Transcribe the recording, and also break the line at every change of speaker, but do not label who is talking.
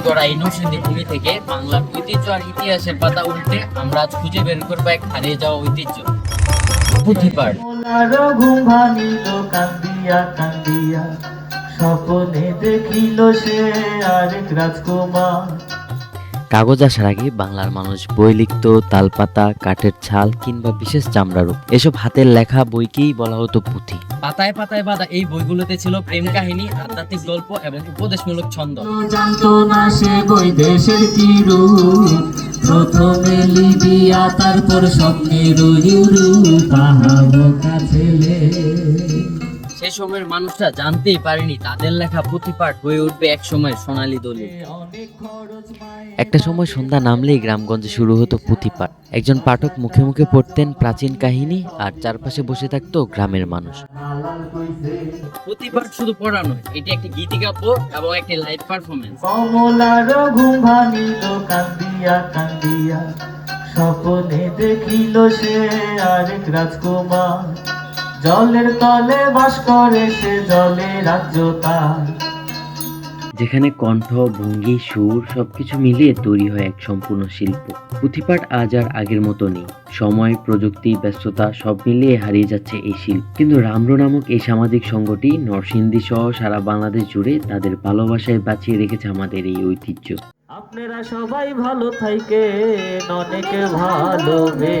গড়া এই ভূমি থেকে বাংলার ঐতিহ্য আর ইতিহাসের পাতা উল্টে আমরা আজ খুঁজে বের করব এক হারিয়ে যাওয়া ঐতিহ্য।
দেখিল সে আরেক রাজকুমার।
কাগজ আসার আগে বাংলার মানুষ বই লিখত তালপাতা কাঠের ছাল কিংবা বিশেষ চামড়ার উপর এসব হাতের লেখা বইকেই বলা হতো পুঁথি।
পাতায় পাতায় বাঁধা এই বইগুলোতে ছিল প্রেম কাহিনী আধ্যাত্মিক গল্প এবং উপদেশমূলক ছন্দ।
জানতো না সে বৈদেশের কি রূপ। প্রথমে লিবিয়া তারপর
সেই সময়ের মানুষরা জানতেই পারেনি তাদের লেখা পুঁথিপাঠ হয়ে উঠবে এক সময় সোনালী দলিল।
একটা সময় সন্ধ্যা নামলেই গ্রামগঞ্জে শুরু হতো পুঁথিপাঠ একজন পাঠক মুখে মুখে পড়তেন প্রাচীন কাহিনী আর চারপাশে বসে থাকতো গ্রামের মানুষ।
পুঁথিপাঠ শুধু পড়া নয় এটি একটি গীতিকাব্য এবং একটি লাইভ পারফরমেন্স
কমলার ঘুম ভাঙিল কান্দিয়া কান্দিয়া স্বপনে দেখিল সে আরেক রাজকুমার। জলের তলে বাস করে সে জলে রাজ্য তার।
যেখানে কণ্ঠ ভঙ্গি সুর সবকিছু মিলিয়ে তৈরি হয় এক সম্পূর্ণ শিল্প। পুঁথিপাঠ আজ আর আগের মতো নেই। সময় প্রযুক্তি ব্যস্ততা সব মিলিয়ে হারিয়ে যাচ্ছে এই শিল্প। কিন্তু রামরো নামক এই সামাজিক সংগঠনটি নরসিংদী সহ সারা বাংলাদেশ জুড়ে তাদের ভালোবাসায় বাঁচিয়ে রেখেছে আমাদের এই ঐতিহ্য।
আপনারা সবাই ভালো থাইকে অনেক ভালোবে